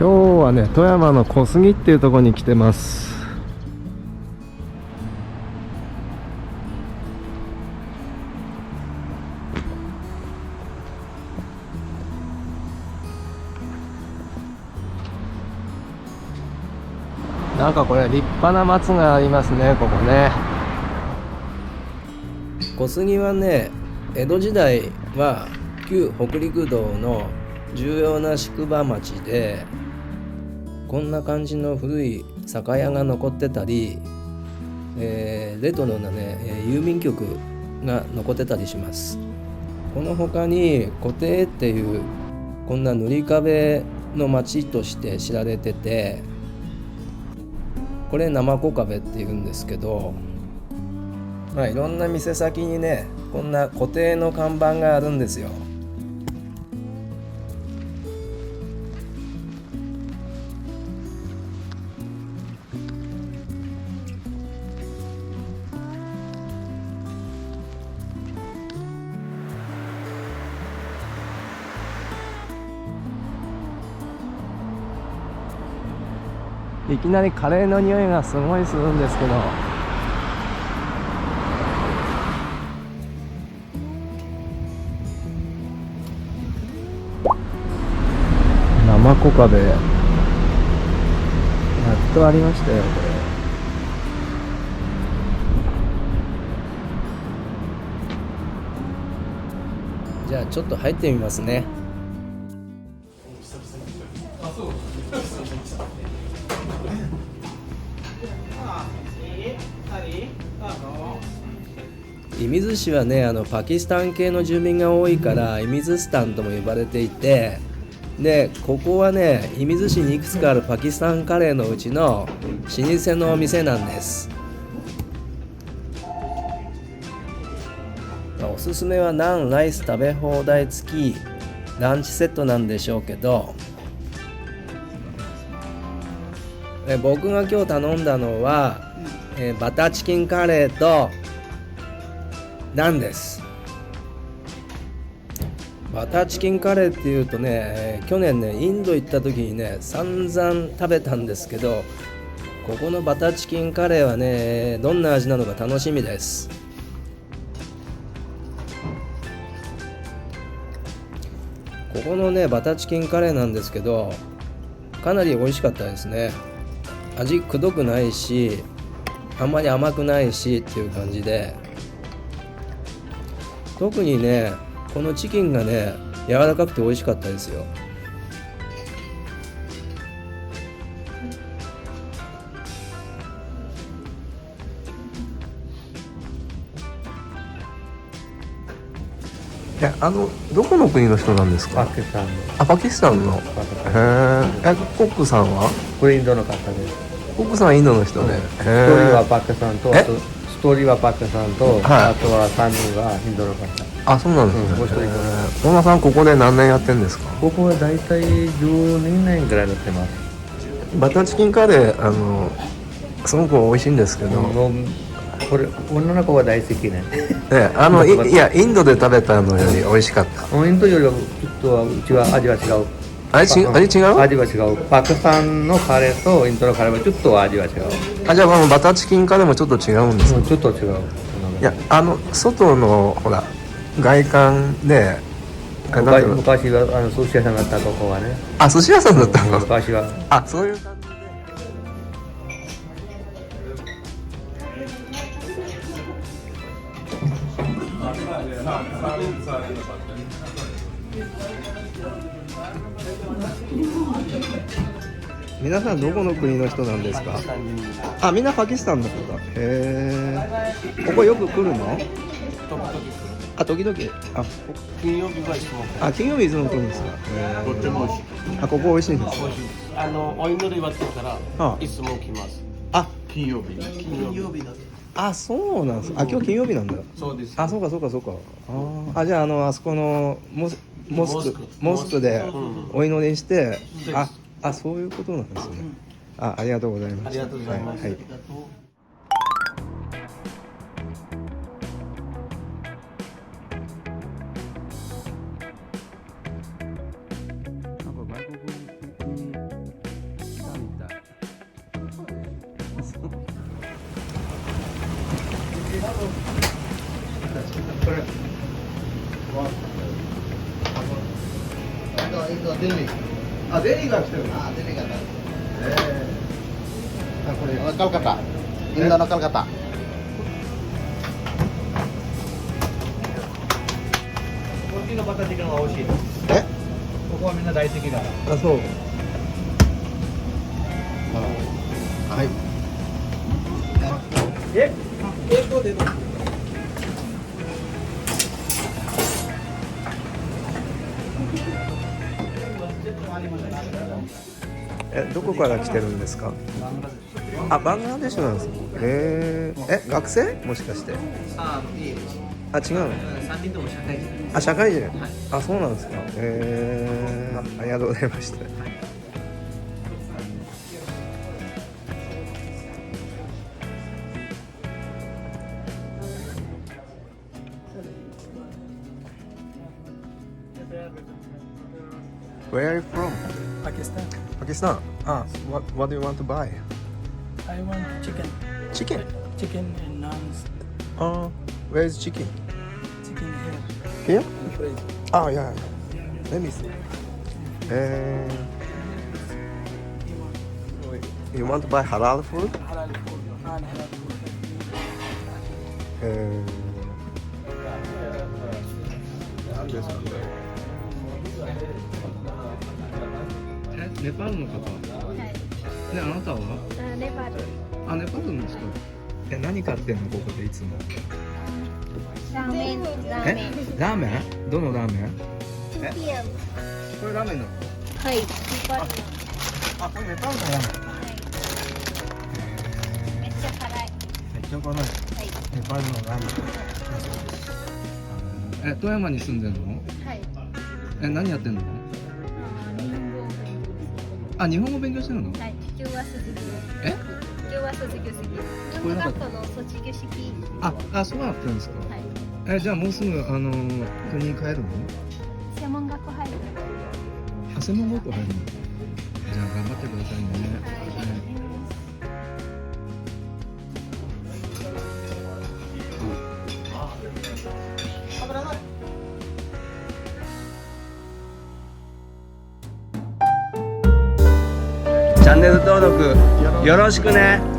今日はね富山の小杉っていうところに来てます。なんかこれ立派な松がありますねここね。小杉はね江戸時代は旧北陸道の重要な宿場町でこんな感じの古い酒屋が残ってたり、えーレトロなねえー郵便局が残ってたりします。この他に固定っていうこんな塗り壁の町として知られててこれ生子壁っていうんですけどまあいろんな店先にねこんな固定の看板があるんですよ。いきなりカレーの匂いがすごいするんですけど。生子壁やっとありましたよ。これじゃあちょっと入ってみますね。射水市はねあのパキスタン系の住民が多いから射水スタンとも呼ばれていてでここはね射水市にいくつかあるパキスタンカレーのうちの老舗のお店なんです。おすすめはナンライス食べ放題付きランチセットなんでしょうけどえ僕が今日頼んだのは、えーバターチキンカレーとナンです。バターチキンカレーっていうとね、えー去年ねインド行った時にね散々食べたんですけどここのバターチキンカレーはねどんな味なのか楽しみです。ここのねバターチキンカレーなんですけどかなり美味しかったですね味くどくないしあんまり甘くないしっていう感じで。特にねこのチキンがね柔らかくて美味しかったですよ。えあのどこの国の人なんですか？パキスタン。のあパキスタンの。へええコックさんは？これインドの方ですコックさんはインドの人で、へストーリーはえパキスタンとえ？あとストーリーはパキスタンと、はい。あとは3人はインドの方あそうなんですね、うんもう一人へえ本間さんここで何年やってんですか？ここは大体12年ぐらい乗ってます。バターチキンカレーあのすごく美味しいんですけど、これ女の子は大好きね。ね、あのい いやインドで食べたのより美味しかった。インドよりはちょっとはうちは味は違うあれちうん。味違う？味は違う。パキスタンのカレーとインドのカレーはちょっと味は違う。あじゃあこのバターチキンカレーもちょっと違うんですか？ちょっと違う。いやあの外のほら外観で昔はあの寿司屋さんだったとこはね。あ寿司屋さんだったの？昔は。あそういう感じ皆さんどこの国の人なんですか？あみんなパキスタンの方。だへえここよく来るの？あ時々。あ。金曜日はいつもあ金曜日いつも来るんですか？へとっても美味しい。ーあここ美味しいんですかあのお祈りはってからあ。いつも来ます。あ。金曜日。金曜日。だ。あそうなんです。あ今日金曜日なんだ。そうです。あそうかそうかそうか。あー。あじゃああのあそこのモスモスクモスク。でお祈りして、うん、ああそういうことなんですね、うん、あありがとうございます。ありがとうございます、はい、はいこれ。がとうなんか外国にデリあデリが来てるあデリがえ？ー、あこれ Calcutta. Indo no Calcutta. え？ここはみんな大好きだあそう。はい。え？えこでえどこから来てるんですか？あバングラデシュなんですかへええ学生？もしかして。あ違うの？3人とも社会人。あ社会人、あそうなんですか。へえありがとうございました、Where are you from? Pakistan. Pakistan. Ah, what what do you want to buy? I want chicken. Chicken. Chicken and naans. Uh, where's chicken? Chicken here. Here? Fridge. Oh yeah. Let me see. Uh, you want to buy halal food? Halal food. Non-halal food. Uh, えネパールの方は？い。ねあなたは？あネパール。あネパールの人？え何買ってんのここでいつも？ラーメン。ラーえ？ラーメン？どのラーメン？これラーメンの？はい。ネパールの。あこれネパールのラーメンはい。めっちゃ辛い。めっちゃ辛いはい。ネパールのラーメンえ富山に住んでんの？はい。え何やってんの？あ日本語勉強してるの？はい。今日は卒業。え？今日は卒業式。日本学校の卒業式。ああそうなってるんですか？はい。えじゃあもうすぐあの国に帰るの？専門学校入る。あ専門学校入るの？じゃあ頑張ってくださいね、はい。チャンネル登録よろしくね。